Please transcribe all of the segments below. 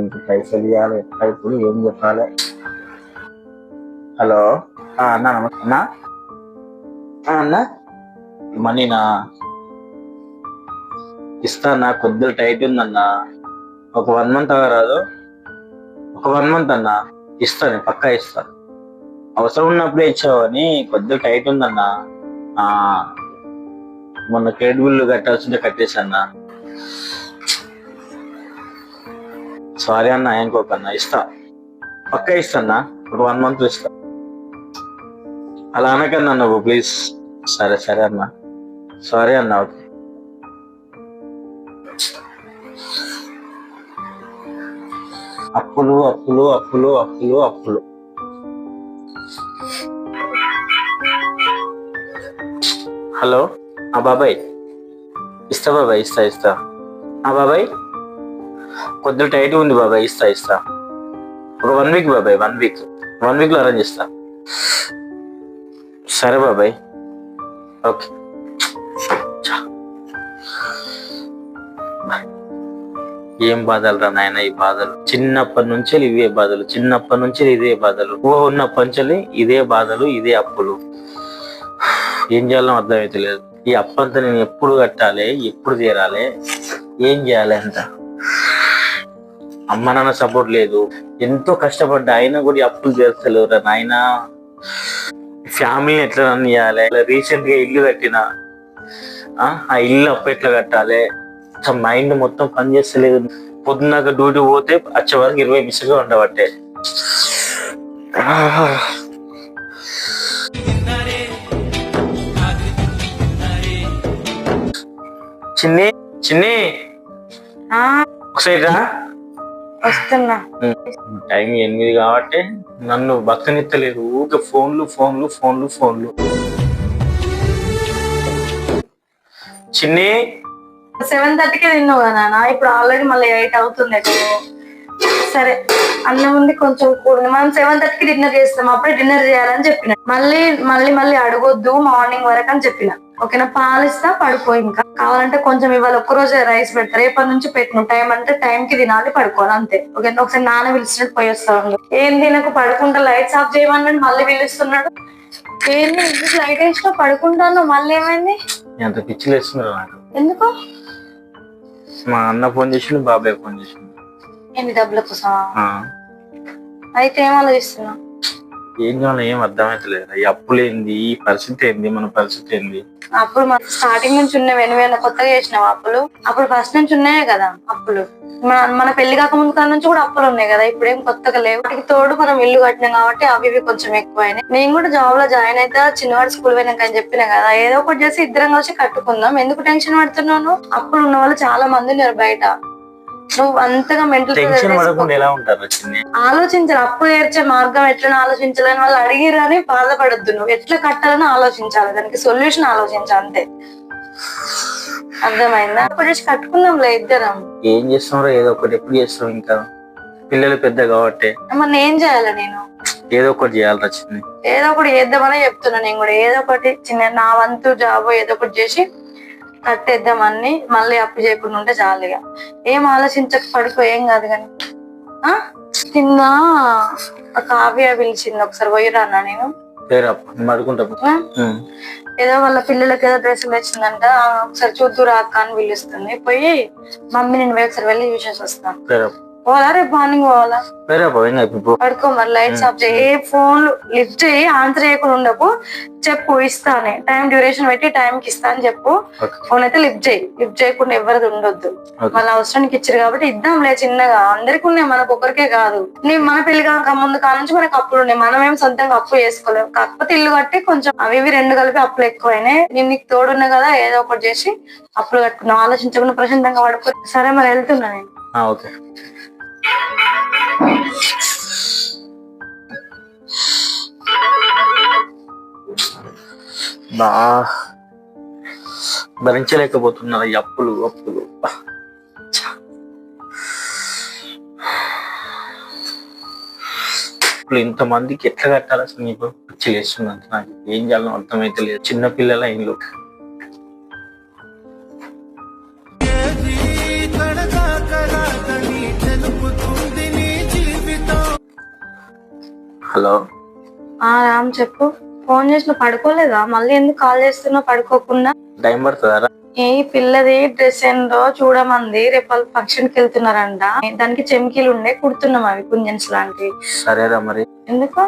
దీనికి పైసలు ఇవ్వాలి ఎట్లా ఇప్పుడు ఏం చెప్పాలి? హలో? అన్న నమస్తే అన్న. ఆ, అన్న. మనీనా ఇస్తా అన్న కొద్దిగా టైట్ ఉందన్నా ఒక వన్ మంత్ రాదు. ఒక వన్ మంత్ అన్న. ఇస్తాను పక్కా ఇస్తాను అవసరం ఉన్నప్పుడే ఇచ్చావని కొద్దిగా టైట్ ఉందన్నా ఆ, మొన్న క్రెడిట్ బిల్లు కట్టాల్సిందే కట్టేసన్నా సారీ అన్న ఇంకొకన్న ఇస్తా. పక్కా ఇస్తా అన్న ఒక వన్ మంత్ ఇస్తా. అలా అనకన్నా నువ్వు ప్లీజ్ సరే సరే అన్న. సారీ అన్న ఓకే. అప్పులు అప్పులు అప్పులు అప్పులు అప్పులు. హలో? ఆ బాబాయ్. ఇస్తా బాబాయ్ ఇస్తా ఇస్తా. ఆ బాబాయ్? కొద్దిగా టైట్ ఉంది బాబాయ్ ఇస్తా ఇస్తా. ఒక వన్ వీక్ బాబాయ్ వన్ వీక్ వన్ వీక్లో అరేంజ్ చేస్తా. సరే బాబాయ్. ఓకే ఏం బాధలు రా నాయన ఈ బాధలు? చిన్నప్పటి నుంచి ఇవే బాధలు చిన్నప్పటి నుంచి ఇదే బాధలు. ఊహ ఉన్నప్పటి నుంచి ఇదే బాధలు ఇదే అప్పులు. ఏం చేయాలో అర్థమైతే లేదు ఈ అప్పంతా నేను ఎప్పుడు కట్టాలి ఎప్పుడు తీరాలి ఏం చేయాలి అంత? అమ్మ నాన్న సపోర్ట్ లేదు. ఎంతో కష్టపడ్డా అయినా కూడా అప్పులు తీర్చలేవు రా నాయన. ఫ్యామిలీని ఎట్లా రన్ చేయాలి? రీసెంట్గా ఇల్లు కట్టిన ఆ ఇల్లు అప్పు ఎట్లా కట్టాలి? మైండ్ మొత్తం పని చేస్తలేదు. పొద్దున్నాక డ్యూటీ పోతే వచ్చే వరకు ఇరవై నిమిషాలు ఉండబట్టే. చిన్ని చిన్ని. ఒకసారి రా. వస్తున్నా. టైం ఎనిమిది కాబట్టి నన్ను బక్కనెత్తలేదు. ఊకే ఫోన్లు ఫోన్లు ఫోన్లు ఫోన్లు. చిన్ని. సెవెన్ థర్టీకే తిన్నావు కదా నాన్న? ఇప్పుడు ఆల్రెడీ మళ్ళీ ఎయిట్ అవుతుంది. సరే అన్నం ఉంది కొంచెం కూడింది మనం సెవెన్ థర్టీకి డిన్నర్ చేస్తాం అప్పుడే డిన్నర్ చేయాలని చెప్పిన. మళ్ళీ మళ్ళీ మళ్ళీ అడగొద్దు. మార్నింగ్ వరకు అని చెప్పిన. ఓకేనా? పాలు ఇస్తా పడుకో ఇంకా. కావాలంటే కొంచెం ఇవాళ ఒక్క రోజే రైస్ పెడతా. రేపటి నుంచి పెట్టిన. టైం అంటే టైం కి తినాలి పడుకోవాలి అంతే. ఓకేనా? ఒకసారి నాన్న పిలిచినట్టు పోయి వస్తాను ఏం తినకు? పడుకుంటా. లైట్స్ ఆఫ్ చేయమన్నాడు మళ్ళీ పిలుస్తున్నాడు. ఏంది? లైట్ వేసినా పడుకుంటాను మళ్ళీ ఏమైంది? ఎంత పిచ్చిలు వేస్తున్నారు నాకు? ఎందుకు? మా అన్న ఫోన్ చేసిండు బాబాయ్ ఫోన్ చేసిండు. ఏంటి డబ్బుల కోసమా ఆ, అయితే ఏం ఏం ఏం అర్థమైతలేదు. ఈ అప్పులు ఏంది? ఈ పరిస్థితి ఏంది? మన పరిస్థితి ఏంది? అప్పుడు మన స్టార్టింగ్ నుంచి ఉన్నవి ఎనిమిది కొత్తగా చేసినావు అప్పులు. అప్పుడు ఫస్ట్ నుంచి ఉన్నాయే కదా అప్పులు. మన మన పెళ్ళి కాక ముందు కాడ నుంచి కూడా అప్పులు ఉన్నాయి కదా. ఇప్పుడు ఏం కొత్తగా లేవు. వాటికి తోడు మనం ఇల్లు కట్టినాం కాబట్టి అవి ఇవి కొంచెం ఎక్కువ అయినాయి నేను కూడా జాబ్లో జాయిన్ అయితే చిన్నవాడు స్కూల్ పోయినాక అని చెప్పిన కదా. ఏదో ఒకటి చేసి ఇద్దరం కలిసి కట్టుకుందాం. ఎందుకు టెన్షన్ పడుతున్నాను అప్పులు ఉన్న వాళ్ళు చాలా మంది ఉన్నారు బయట. నువ్వు అంతగా మెంటల్ టెన్షన్ పడకుండా ఎలా ఉంటారు చిన్ని? ఆలోచించాలి అప్పు తీర్చే మార్గం ఎట్లా ఆలోచించాలని వాళ్ళు అడిగిరని బాధపడద్దు. నువ్వు ఎట్లా కట్టాలని ఆలోచించాలి. దానికి సొల్యూషన్ ఆలోచించాలి అంతే. అర్థమైందా? అప్పుడు చేసి కట్టుకుందాంలే ఇద్దరం. ఏం చేస్తున్నారో ఏదో ఒకటి ఎప్పుడు చేస్తాం ఇంకా. పిల్లలు పెద్ద కాబట్టి. మరి ఏం చేయాలి నేను? ఏదో ఒకటి చేయాలి చిన్ని. ఏదో ఒకటి చేద్దామని చెప్తున్నా నేను కూడా. ఏదో ఒకటి చిన్న నా వంతు జాబ్ ఏదో ఒకటి చేసి కట్టేద్దామని మళ్ళీ అప్పు చేయకుండా ఉంటే చాలు ఇక. ఏం ఆలోచించక పడుకో ఏం కాదు కానీ. ఆ? కింద కావ్య పిలిచింది ఒకసారి పోయిరా అన్న నేను? ఏదో వాళ్ళ పిల్లలకి ఏదో డ్రెస్సులు వచ్చిందంట ఆ, ఒకసారి చూద్దురా అక్క అని పిలుస్తుంది. పోయి మమ్మీ నేను ఒకసారి వెళ్ళి చూసేసి వస్తాను పోవాలా? రేపు మార్నింగ్ పోవాలా? ఇప్పుడు పడుకో మరి లైట్స్ ఆఫ్ చేయి. ఏ ఫోన్ లిఫ్ట్ చేయి ఆన్సర్ చేయకుండా ఉండకు. చెప్పు ఇస్తానే. టైం డ్యూరేషన్ పెట్టి టైం కి ఇస్తా అని చెప్పు. ఫోన్ అయితే లిఫ్ట్ చేయి. లిఫ్ట్ చేయకుండా ఎవరిది ఉండొద్దు. వాళ్ళ అవసరానికి ఇచ్చారు కాబట్టి ఇద్దాంలే చిన్నగా. అందరికి ఉన్నాయి మనకు ఒకరికే కాదు. నీ మన పెళ్ళి కాక ముందు కాడ నుంచి మనకు అప్పులు ఉన్నాయి. మనం ఏం సొంతంగా అప్పు చేసుకోలేము కాకపోతే ఇల్లు కట్టి కొంచెం అవి ఇవి రెండు కలిపి అప్పులు ఎక్కువైనాయి. నేను నీకు తోడున్నా కదా ఏదో ఒకటి చేసి అప్పులు కట్టుకున్నావు ఆలోచించకుండా ప్రశాంతంగా పడుకో. సరే మరి వెళ్తున్నా నేను. ఓకే. బా భరించలేకపోతున్నారు ఈ అప్పులు అప్పులు. బా. ఇప్పుడు ఇంతమందికి ఎట్లా కట్టాలి అసలు? నీకు పిచ్చి లేస్తున్నంత నాకు ఏం చేయాలో అర్థమైతే లేదు. చిన్నపిల్లల ఇంట్లో హలో. ఆ రామ్ చెప్పు. ఫోన్ చేసిన పడుకోలేదా? మళ్ళీ ఎందుకు కాల్ చేస్తున్నావు పడుకోకుండా? టైం పడుతుందా ఏ పిల్లది డ్రెస్ ఏందో చూడమంది. రేపు వాళ్ళు ఫంక్షన్కి వెళ్తున్నారంట దానికి చెమ్కీలు ఉండే కుడుతున్నాం అవి కుంజన్స్ లాంటివి. సరేరా మరి. ఎందుకు?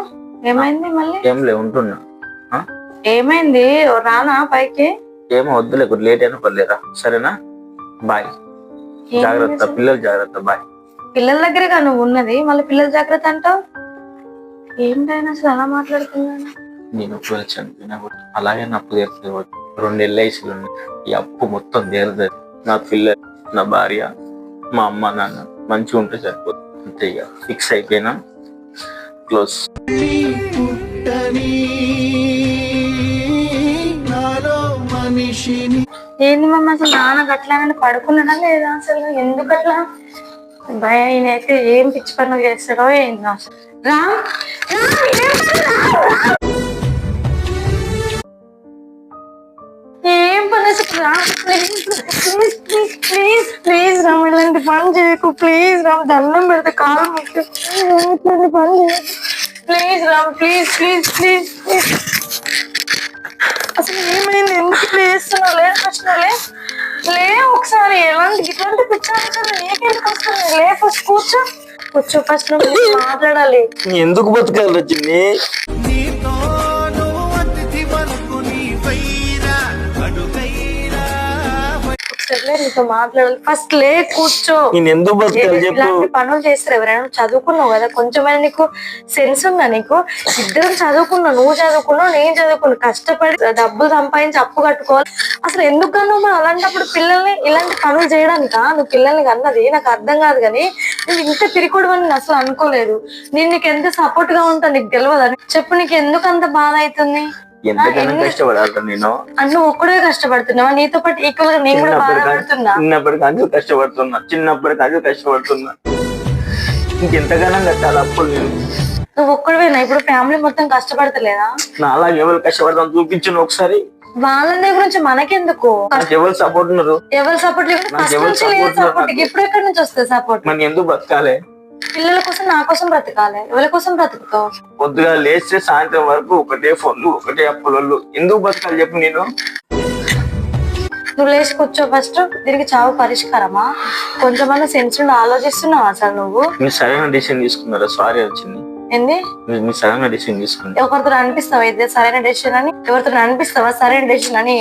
ఏమైంది మళ్ళీ? ఏం లే ఉంటున్నా? ఏమైంది? ఓ రానా పైకి? ఏమో వద్దులే లేట్ అయినా పర్లేరా సరేనా? బాయ్. జాగ్రత్త? పిల్లలు జాగ్రత్త బాయ్. పిల్లల దగ్గరగా నువ్వు ఉన్నది? మళ్ళీ పిల్లల జాగ్రత్త అంటావు? ఏంటైనా అసలు అలా మాట్లాడుతున్నాను? నేను ఒకవేళ చనిపోయినా కూడా అలాగే నా అప్పు తీరుతుంది రెండు ఎల్ఐసీలు ఉన్నాయి ఈ అప్పు మొత్తం తీరుతుంది నా పిల్లలు నా భార్య మా అమ్మ నాన్న మంచిగా ఉంటే సరిపోతుంది. అంతే ఇక ఫిక్స్ అయిపోయినా క్లోజ్ ఏంది మమ్మ అసలు నాన్న గట్లాగని పడుకున్నాడా లేదా? అసలు ఎందుకు అట్లా భయ ఏం పిచ్చి పనులు చేస్తాడో ఏం పని ఏం పని please please please please Ram ఇలాంటి పని చేయకు. ప్లీజ్ రామ్ దండం పెడితే కాలు ఇట్లాంటి పని చేయకు. Please Ram please please please please అసలు ఏమైంది? ఎందుకు ఇట్లా చేస్తున్నావు? లే లే లే ఒకసారి ఎలాంటి ఇట్లాంటి నీకెందుకు వస్తుంది లే ఫస్ట్ కూర్చో. కూర్చో ఫస్ట్ నువ్వు మాట్లాడాలి. ఎందుకు బతకాలి వచ్చింది నీతో మాట్లాడాలి. ఫస్ట్ లే కూర్చో. నేను ఎందుకు బతకాలి చెప్పు. ఇలాంటి పనులు చేస్తారు. ఎవరైనా నువ్వు చదువుకున్నావు కదా కొంచెమైనా నీకు సెన్స్ ఉందా నీకు? ఇద్దరం చదువుకున్నావు నువ్వు చదువుకున్నావు నేను చదువుకున్నా కష్టపడి డబ్బులు సంపాదించి అప్పు కట్టుకోవాలి. అసలు ఎందుకు కన్నావు మరి? అలాంటప్పుడు పిల్లల్ని ఇలాంటి పనులు చేయడానికా? నువ్వు పిల్లల్ని కన్నది నాకు అర్థం కాదు కానీ నేను ఇంత తిరిగొడు అని అసలు అనుకోలేదు. నేను నీకు ఎంత సపోర్ట్గా ఉంటా నీకు తెలియదని చెప్పు నీకు ఎందుకు అంత బాధ అవుతుంది? ఎంతకైనా కష్టపడాలి నేను? నువ్వు ఒక్కడే కష్టపడుతున్నావా? నీతో పాటు ఈక్వల్గా నేను కూడా బాధపడుతున్నా చిన్నప్పటి కానీ కష్టపడుతున్నా. చిన్నప్పటి కానీ కష్టపడుతున్నా. ఇంకెంతగానం కట్టాలి అప్పులు నేను? నువ్వు ఒక్కడవేనా? ఇప్పుడు ఫ్యామిలీ మొత్తం కష్టపడతలేదా? నా అలాగే ఎవరు కష్టపడతాను చూపించను ఒకసారి. వాళ్ళ గురించి మనకెందుకు? నాకు ఎవరు సపోర్ట్ ఉన్నారు? ఎవరి సపోర్ట్ లేదు సపోర్ట్. ఇప్పుడు ఎక్కడి నుంచి వస్తుంది సపోర్ట్ మరి ఎందుకు బతకాలి? పిల్లల కోసం నా కోసం బ్రతకాలి. ఎవరి కోసం బ్రతుకుతావు? పొద్దుగా లేస్తే సాయంత్రం వరకు ఒకటే ఫోన్లు ఒకటే అప్పులు ఎందుకు బతకాలి చెప్పు నేను? నువ్వు లేచి కూర్చో ఫస్ట్. దీనికి చావు పరిష్కారమా? కొంచెమన్నా సెన్స్ నుండి ఆలోచిస్తున్నావు అసలు నువ్వు? మీరు సరైన డిసిషన్ తీసుకున్నారా? సారీ వచ్చింది. ఏంది? మీరు మీరు సరైన డిసిషన్ తీసుకున్నారు ఎవరితో అనిపిస్తావా? ఇది సరైన డెసిషన్ అని? ఎవరితో అనిపిస్తావా సరైన డెసిషన్ అని?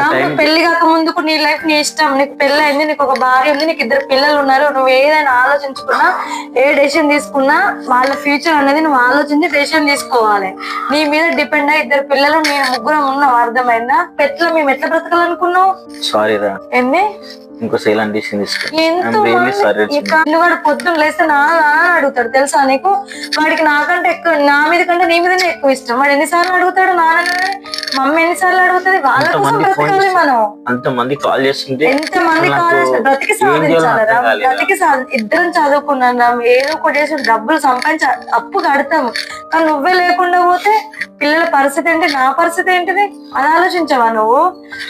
నాకు పెళ్ళి కాక ముందుకు నీ లైఫ్ నీ ఇష్టం. నీకు పెళ్ళి అయింది నీకు ఒక భార్య ఉంది నీకు ఇద్దరు పిల్లలు ఉన్నారు. నువ్వు ఏదైనా ఆలోచించుకున్నా ఏ డెసిషన్ తీసుకున్నా వాళ్ళ ఫ్యూచర్ అనేది నువ్వు ఆలోచించి డెసిషన్ తీసుకోవాలి. నీ మీద డిపెండ్ అయ్యి ఇద్దరు పిల్లలు నేను ముగ్గురం ఉన్నాం అర్థమైందా? పెట్ల మేము ఎట్లా బ్రతకాలనుకున్నావు? సారీ రా. ఏంది? ఇంకోసారి ఇలాంటి డిసిషన్ పొద్దున్న లేస్తే నా అడుగుతాడు తెలుసా నీకు? వాడికి నాకంటే ఎక్కువ నా మీద కంటే నీ మీదనే ఎక్కువ ఇష్టం. వాడు ఎన్నిసార్లు అడుగుతాడు నాన్న మమ్మీ ఎన్నిసార్లు అడుగుతుంది? వాళ్ళ కోసం బ్రతకాలి మనం. అంతమంది కాల్ చేస్తుంటే ఎంత మంది నాకు కాలేజ్ బ్రతికి ఏం చేయాలో సాధించాలరా అర్థం కాలేదా? బ్రతికి సాధి ఇద్దరం చదువుకున్నాం ఏదో ఒకటి చేసి డబ్బులు సంపాదించి అప్పు కడతాము కానీ నువ్వే లేకుండా పోతే పిల్లల పరిస్థితి ఏంటి? నా పరిస్థితి ఏంటిది? అది ఆలోచించవా నువ్వు?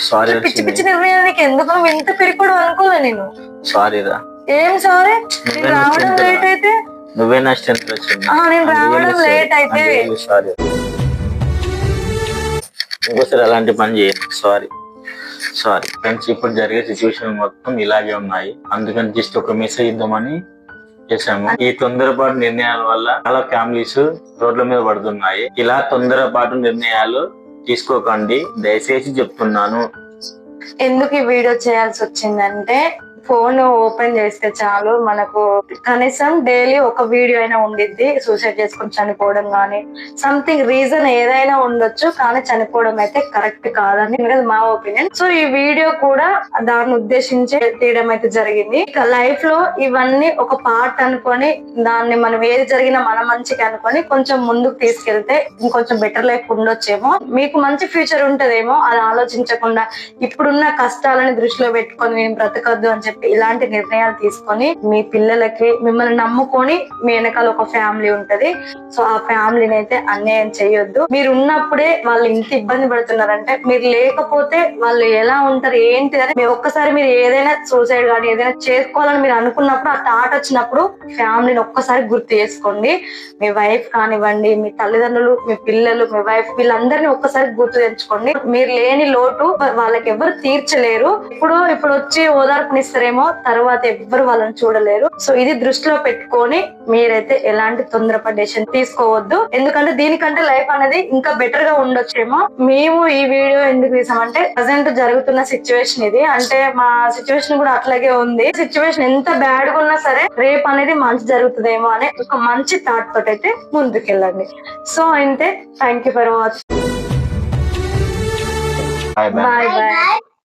సారీ పిచ్చి పిచ్చి నిర్ణయాలు నీకు ఎందుకు? నువ్వు ఇంత పిరికోడు అనుకోలే నేను. సారీ రా ఏం సారీ? రావడం లేట్ అయితే నువ్వే నా స్ట్రెంత్ వచ్చింది. సారీ ఇంకోసారి అలాంటి పని చేయను సారీ సారీ ఫ్రెండ్స్ ఇప్పుడు జరిగే సిచ్యువేషన్ మొత్తం ఇలాగే ఉన్నాయి. అందుకని జస్ట్ ఒక మెసేజ్ ఇద్దామని చేశాము. ఈ తొందరపాటు నిర్ణయాల వల్ల చాలా ఫ్యామిలీస్ రోడ్ల మీద పడుతున్నాయి. ఇలా తొందరపాటు నిర్ణయాలు తీసుకోకండి. దయచేసి చెప్తున్నాను. ఎందుకు ఈ వీడియో చేయాల్సి వచ్చిందంటే ఫోన్ ఓపెన్ చేస్తే చాలు మనకు కనీసం డైలీ ఒక వీడియో అయినా ఉండిద్ది సూసైడ్ చేసుకొని చనిపోవడం కానీ సంథింగ్ రీజన్ ఏదైనా ఉండొచ్చు కానీ చనిపోవడం అయితే కరెక్ట్ కాదని మా ఒపీనియన్ సో ఈ వీడియో కూడా దాన్ని ఉద్దేశించి తీయడం అయితే జరిగింది. ఇక లైఫ్లో ఇవన్నీ ఒక పార్ట్ అనుకొని దాన్ని మనం ఏది జరిగినా మన మంచికి అనుకొని కొంచెం ముందుకు తీసుకెళ్తే ఇంకొంచెం బెటర్ లైఫ్ ఉండొచ్చేమో. మీకు మంచి ఫ్యూచర్ ఉంటదేమో అది ఆలోచించకుండా ఇప్పుడున్న కష్టాలని దృష్టిలో పెట్టుకొని నేను బ్రతకద్దు అని చెప్పి ఇలాంటి నిర్ణయాలు తీసుకొని మీ పిల్లలకి మిమ్మల్ని నమ్ముకొని మీ వెనకాల ఒక ఫ్యామిలీ ఉంటది. సో ఆ ఫ్యామిలీని అయితే అన్యాయం చేయొద్దు. మీరు ఉన్నప్పుడే వాళ్ళు ఇంత ఇబ్బంది పడుతున్నారంటే మీరు లేకపోతే వాళ్ళు ఎలా ఉంటారు ఏంటి అని మీరు ఒక్కసారి మీరు ఏదైనా సూసైడ్ కానీ ఏదైనా చేసుకోవాలని మీరు అనుకున్నప్పుడు ఆ థాట్ వచ్చినప్పుడు ఫ్యామిలీని ఒక్కసారి గుర్తు చేసుకోండి. మీ వైఫ్ కానివ్వండి మీ తల్లిదండ్రులు మీ పిల్లలు మీ వైఫ్ వీళ్ళందరినీ ఒక్కసారి గుర్తు తెచ్చుకోండి. మీరు లేని లోటు వాళ్ళకి ఎవరు తీర్చలేరు. ఇప్పుడు ఇప్పుడు వచ్చి ఓదార్పునిస్తారేమో తర్వాత ఎవ్వరు వాళ్ళని చూడలేరు. సో ఇది దృష్టిలో పెట్టుకొని మీరైతే ఎలాంటి తొందరపడి డెసిషన్ తీసుకోవద్దు. ఎందుకంటే దీనికంటే లైఫ్ అనేది ఇంకా బెటర్గా ఉండొచ్చేమో. మేము ఈ వీడియో ఎందుకు తీసామంటే ప్రజెంట్ జరుగుతున్న సిచ్యువేషన్ ఇది. అంటే మా సిచ్యువేషన్ కూడా అట్లాగే ఉంది. సిచ్యువేషన్ ఎంత బ్యాడ్గా ఉన్నా సరే రేపు అనేది మంచి జరుగుతుందేమో అనే ఒక మంచి థాట్ తోటి అయితే ముందుకెళ్ళండి. సో అంతే thank you for watching bye bye